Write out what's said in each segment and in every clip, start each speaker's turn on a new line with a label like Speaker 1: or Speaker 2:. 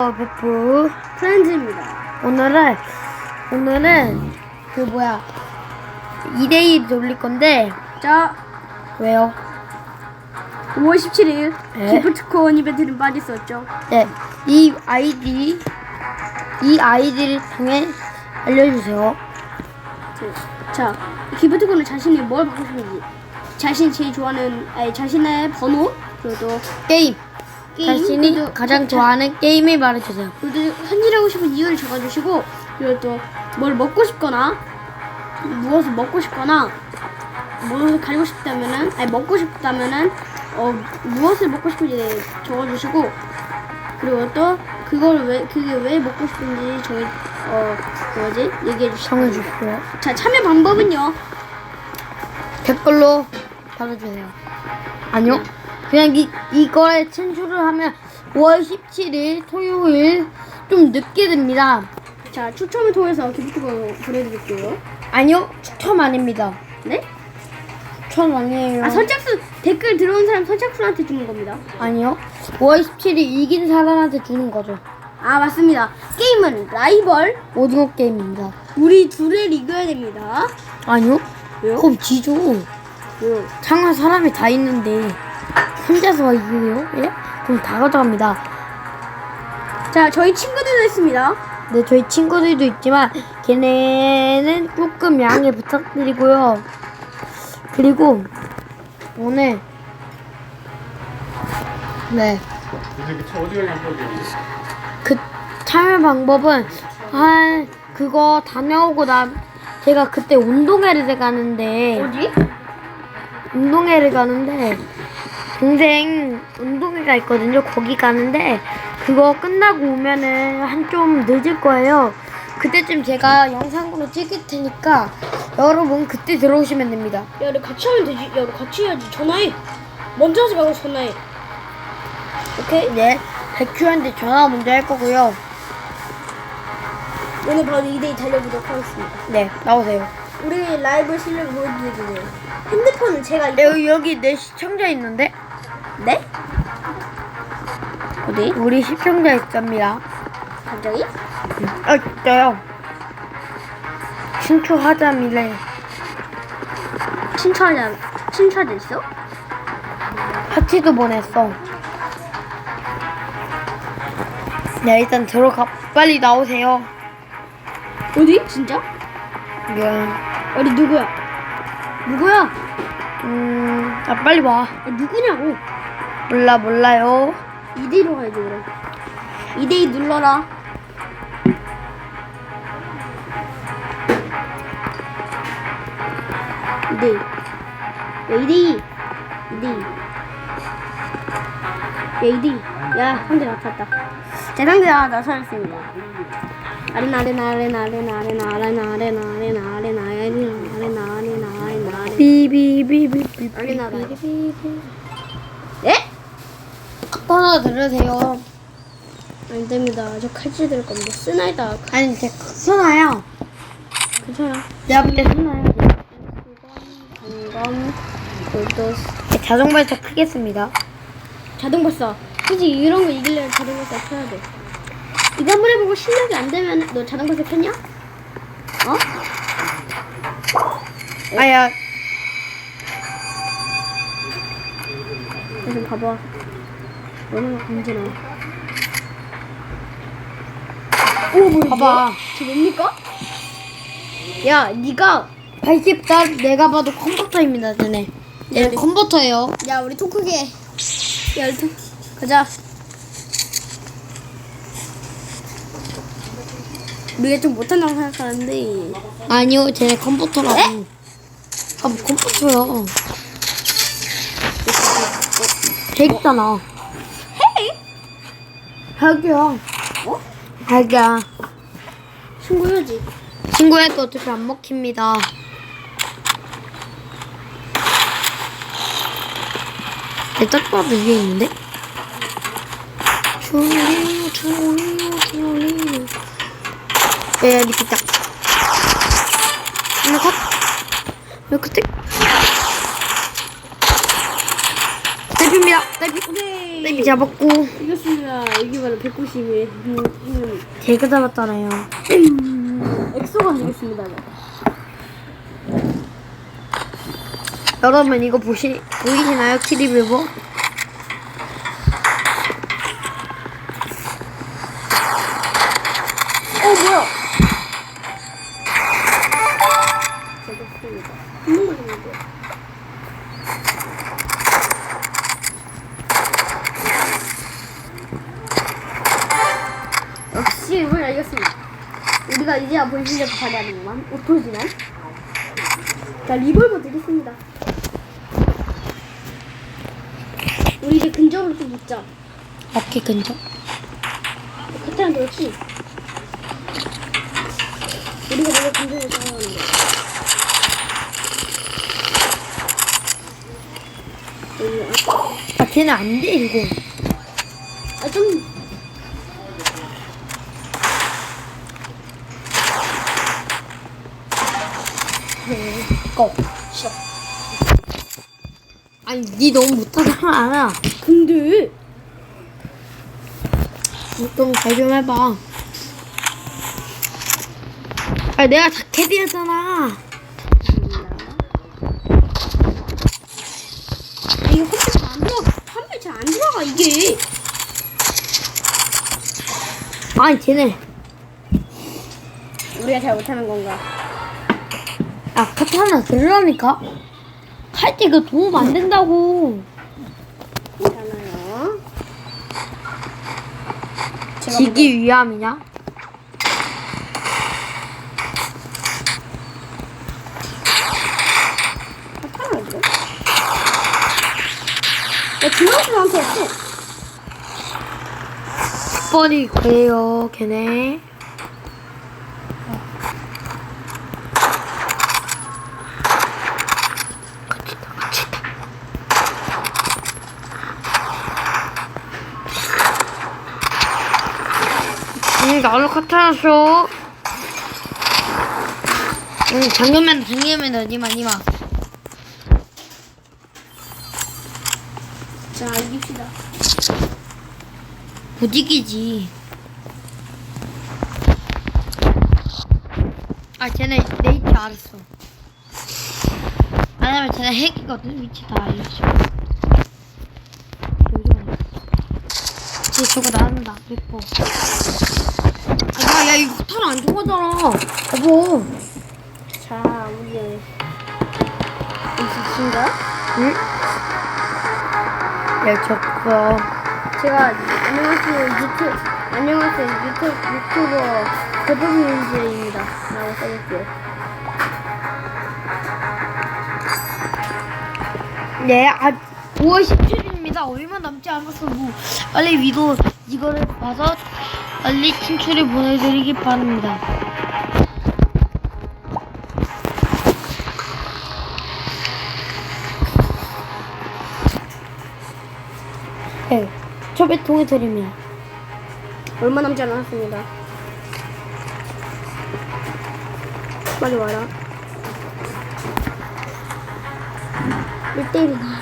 Speaker 1: 어, 베프
Speaker 2: 프렌즈입니다.
Speaker 1: 오늘은 오늘은 그 뭐야 2대2 돌릴 건데
Speaker 2: 자,
Speaker 1: 왜요?
Speaker 2: 5월 17일
Speaker 1: 네.
Speaker 2: 기프트콘 이벤트는 빠졌었죠.
Speaker 1: 네, 이 아이디 이 아이디를 통해 알려주세요.
Speaker 2: 자, 기프트콘은 자신이 뭘 받고 싶은지, 자신이 제일 좋아하는, 아니 자신의 번호, 그리고 또
Speaker 1: 게임.
Speaker 2: 게임,
Speaker 1: 자신이
Speaker 2: 그리고
Speaker 1: 가장
Speaker 2: 자-
Speaker 1: 좋아하는 게임을 말해주세요.
Speaker 2: 또 현질하고 싶은 이유를 적어주시고, 그리고 또 뭘 먹고 싶거나, 무엇을 먹고 싶거나, 무엇을 가지고 싶다면은, 아니 먹고 싶다면은, 어 무엇을 먹고 싶은지 적어주시고, 그리고 또 그걸 왜 그게 왜 먹고 싶은지 저희 어 뭐지 얘기해 주시고.
Speaker 1: 정해주시고요.
Speaker 2: 자 참여 방법은요.
Speaker 1: 댓글로 달아주세요. 아니요. 그냥 이, 이거에 친추를 하면 5월 17일 토요일 좀 늦게 됩니다.
Speaker 2: 자 추첨을 통해서 기프트콘 보내드릴게요.
Speaker 1: 아니요. 추첨 아닙니다.
Speaker 2: 네?
Speaker 1: 추첨 아니에요.
Speaker 2: 아 선착순 댓글 들어온 사람 선착순한테 주는 겁니다.
Speaker 1: 아니요. 5월 17일 이긴 사람한테 주는 거죠.
Speaker 2: 아 맞습니다. 게임은 라이벌
Speaker 1: 오징어 게임입니다.
Speaker 2: 우리 둘을 이겨야 됩니다.
Speaker 1: 아니요.
Speaker 2: 왜요?
Speaker 1: 그럼 지죠.
Speaker 2: 왜요?
Speaker 1: 장한 사람이 다 있는데 혼자서 이겨요? 예? 그럼 다 가져갑니다.
Speaker 2: 자 저희 친구들도 있습니다.
Speaker 1: 네, 저희 친구들도 있지만 걔네는 조금 양해 부탁드리고요. 그리고 오늘 네,
Speaker 3: 거지?
Speaker 1: 그 참여 방법은 한 그거 다녀오고 나 제가 그때 운동회를 가는데
Speaker 2: 어디?
Speaker 1: 운동회를 가는데 동생 운동회가 있거든요. 거기 가는데 그거 끝나고 오면은 한 좀 늦을 거예요. 그때쯤 제가 영상으로 찍을 테니까 여러분 그때 들어오시면 됩니다.
Speaker 2: 야 우리 같이 하면 되지. 야 우리 같이 해야지. 전화해. 먼저 하지 말고 전화해. 오케이?
Speaker 1: 네, 백큐한테 전화 먼저 할 거고요.
Speaker 2: 오늘 바로 2대2 달려보도록 하겠습니다.
Speaker 1: 네, 나오세요.
Speaker 2: 우리 라이브 실력을 보여드리고요. 핸드폰은 제가
Speaker 1: 네, 여기 여기 내 시청자 있는데
Speaker 2: 네? 어디?
Speaker 1: 우리 시청자 있습니다.
Speaker 2: 갑자기?
Speaker 1: 아, 진짜요? 친추하자미래
Speaker 2: 친추하자 친추하자 있어?
Speaker 1: 파티도 보냈어. 네, 일단 들어가 빨리 나오세요.
Speaker 2: 어디? 진짜?
Speaker 1: 네.
Speaker 2: 어디 누구야? 누구야?
Speaker 1: 음, 아 빨리 와.
Speaker 2: 아, 누구냐고?
Speaker 1: 몰라 몰라요.
Speaker 2: 2대2로 가야지 그럼 2대2 눌러라 이대2 야 2대2 2대2 야 2대2 야 상대 나탔다 제 상대가 나서였습니다 아레나 아레나 아레나 아레나 아레나 아레나 아레나 아레나 아레나 아레나 아레나 아레나 아레나
Speaker 1: 비비비비비.
Speaker 2: 아레나 예?
Speaker 1: 하나 들으세요.
Speaker 2: 안 됩니다. 저 칼질 될 겁니다. 스나이다.
Speaker 1: 아니 제 순아야.
Speaker 2: 괜찮아.
Speaker 1: 내가 볼때 순아야.
Speaker 2: 단검, 골도스,
Speaker 1: 네, 자동 발차 크겠습니다.
Speaker 2: 자동 발사. 굳이 이런 거 이기려면 자동 발사 켜야 돼. 이거 한번 해보고 실력이 안 되면 너 자동 발사 켰냐? 어?
Speaker 1: 아야
Speaker 2: 좀 봐봐. 얼마나 강진아. 오, 뭐
Speaker 1: 봐봐.
Speaker 2: 저 뭡니까? 야, 네가
Speaker 1: 80달 내가 봐도 컨버터입니다, 쟤네. 얘
Speaker 2: 네.
Speaker 1: 컨버터예요.
Speaker 2: 야, 우리 토크게. 야, 우리 토 가자. 우리가 좀 못한다고 생각하는데.
Speaker 1: 아니요, 쟤네 컨버터라고. 아, 뭐 컨버터야. 핵이잖아. 핵이야.
Speaker 2: 어?
Speaker 1: 핵이야.
Speaker 2: 신고해야지.
Speaker 1: 친구해도 어차피 안 먹힙니다. 내딱 봐도 위에 있는데? 졸리요, 졸리요, 졸리요. 야, 야, 밑에 딱. 하나 컷. 왜 그때? 딸피입니다. 딸피.
Speaker 2: 오케 이.
Speaker 1: 잡았고
Speaker 2: 이겼습니다. 여기 바로 192 있는
Speaker 1: 제가 잡았잖아요.
Speaker 2: 엑소가 되겠습니다.
Speaker 1: 여러분 이거 보시 보이시나요? 키리빌보?
Speaker 2: 어 뭐야? 되겠습니다. 있는 거 있는데. 역시 우리 알겠습니다. 우리가 이제야 본실력을 발휘하는구만. 오토지만. 자 리볼버 드리겠습니다. 우리 이제 근접으로 좀 붙자.
Speaker 1: 어깨 근접.
Speaker 2: 그때는 그렇지. 우리가 내가 근접을 생각하는 거야. 여기,
Speaker 1: 아 걔는 안 돼 이거.
Speaker 2: 아, 아, 좀,
Speaker 1: 꺼. 싫어. 아니 니 너무 못하잖아.
Speaker 2: 근데,
Speaker 1: 좀잘좀 해봐. 아 내가 다 캐디했잖아.
Speaker 2: 아, 이거 컴퓨터 잘안 들어가. 컴퓨터 잘안 들어가, 이게.
Speaker 1: 아니 쟤네.
Speaker 2: 우리가 잘 못하는 건가?
Speaker 1: 아 카타나 들으라니까. 할때그 도움 안 된다고.
Speaker 2: 괜찮아요. 제가
Speaker 1: 지기 위함이냐?
Speaker 2: 어디로? 야, 중앙수한테 했어.
Speaker 1: 뻔히 그래요 걔네. 응, 나도 카타났어. 응, 잠깐만, 잠깐만, 니마, 니마.
Speaker 2: 자, 이깁시다.
Speaker 1: 못 이기지. 아, 쟤네 내 위치 알았어. 왜냐면 쟤네 핵이거든, 위치 다 알려줘. 쟤 저거 나간다, 예뻐. 아, 야, 야, 이거 탈안 좋아하잖아. 여보.
Speaker 2: 자, 우리 있으신가?
Speaker 1: 응? 야, 저거.
Speaker 2: 제가 안녕하세요 유튜브 안녕하세요 유튜브 유튜버 대부분인지입니다 라고 써볼게요
Speaker 1: 네, 아, 5월 17일입니다. 얼마 남지 않았어. 뭐, 빨리 위도 이거를 봐서 빨리 친추를 보내드리기 바랍니다. 네, 초배통에 드립니다.
Speaker 2: 얼마 남지 않았습니다 빨리 와라 1대1이 나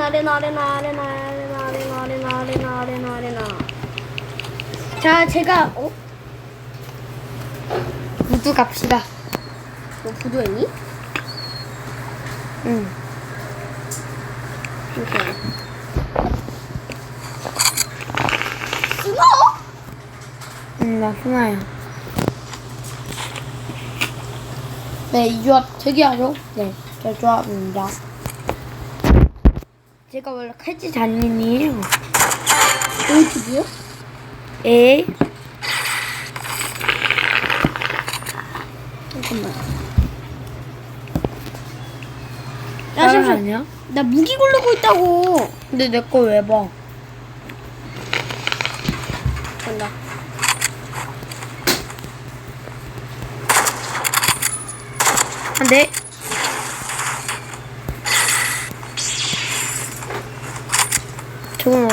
Speaker 2: 아레나 아레나 아레나 아레나 아레나 아레나 아레나 아레나 아레나 아레나 자 제가 어?
Speaker 1: 모두 갑시다.
Speaker 2: 너 부도했니?
Speaker 1: 응.
Speaker 2: 잠시만 스노?
Speaker 1: 응, 나 순아야. 네, 이 조합 특이하죠? 네, 저 조합입니다. 제가 원래 칼치 장인이에요.
Speaker 2: 오이트비요?
Speaker 1: 에?
Speaker 2: 잠깐만 야
Speaker 1: 다른
Speaker 2: 잠시만
Speaker 1: 아니야?
Speaker 2: 나 무기 고르고 있다고
Speaker 1: 근데 내 거 왜 봐?
Speaker 2: 간다
Speaker 1: 아, 네. 어...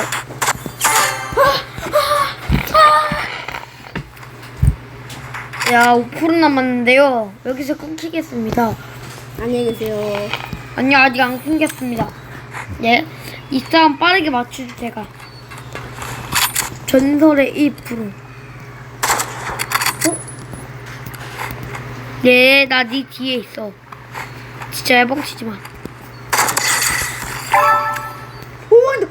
Speaker 1: 야, 5% 남았는데요. 여기서 끊기겠습니다.
Speaker 2: 안녕히 계세요.
Speaker 1: 아니, 아직 안 끊겼습니다. 예. 이 싸움 빠르게 맞추죠, 제가. 전설의 1%. 어? 예, 나네 뒤에 있어. 진짜 해방치지 마.
Speaker 2: 오, 나-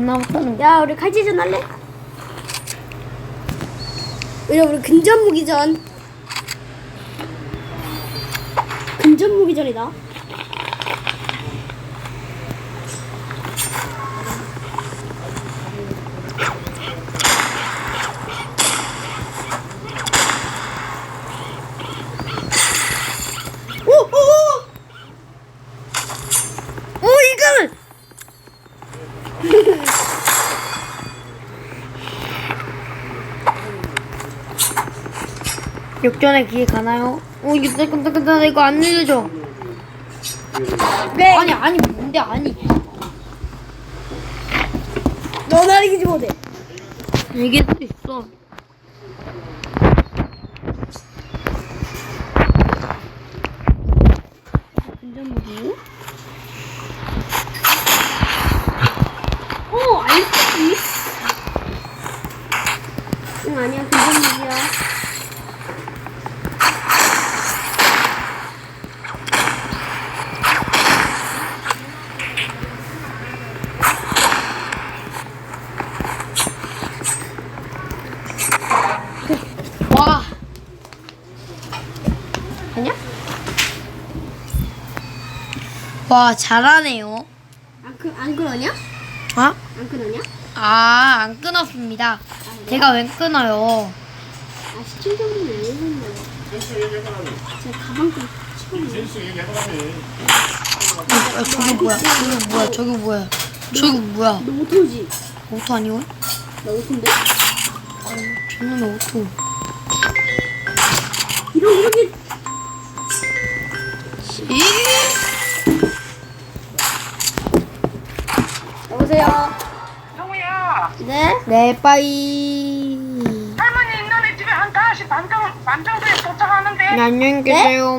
Speaker 1: 겁나 못하는 거.
Speaker 2: 야, 우리 칼치전 할래? 우리 우리 근접 무기전. 근접 무기전이다. 오, 오, 오!
Speaker 1: 오, 이걸! 역전의 기회 가나요? 오, 이거 따끈따끈따 이거 안 늘려줘.
Speaker 2: 네.
Speaker 1: 아니, 아니, 뭔데, 아니.
Speaker 2: 너 나를 이기지 못해.
Speaker 1: 이길 수 있어.
Speaker 2: 근접 무기. 오, 알지? 응, 아니야, 근접 무기야.
Speaker 1: 와.
Speaker 2: 아니야?
Speaker 1: 와, 잘하네요.
Speaker 2: 안, 끄, 안 끊었냐?
Speaker 1: 아?
Speaker 2: 안 끊었냐?
Speaker 1: 아, 안 끊었습니다. 제가 왜 끊어요?
Speaker 2: 아, 시청자분들 왜 이러는
Speaker 3: 센스.
Speaker 2: 제 가방 좀 치웠네.
Speaker 3: 센스 얘기해봐라니.
Speaker 1: 아, 저기 뭐야? 저기 뭐야? 저기 뭐야? 저기 뭐야?
Speaker 2: 너 오토지?
Speaker 1: 오토 아니고?
Speaker 2: 나 오토인데?
Speaker 1: 저놈의 오토.
Speaker 2: 이런, 이렇게.
Speaker 1: 이?
Speaker 2: 여보세요?
Speaker 4: 형우야,
Speaker 2: 네?
Speaker 1: 네, 빠이.
Speaker 4: 할머니 있는 애 집에 한 5시 반, 정, 반 정도에 도착하는데
Speaker 1: 네, 안녕히 계세요.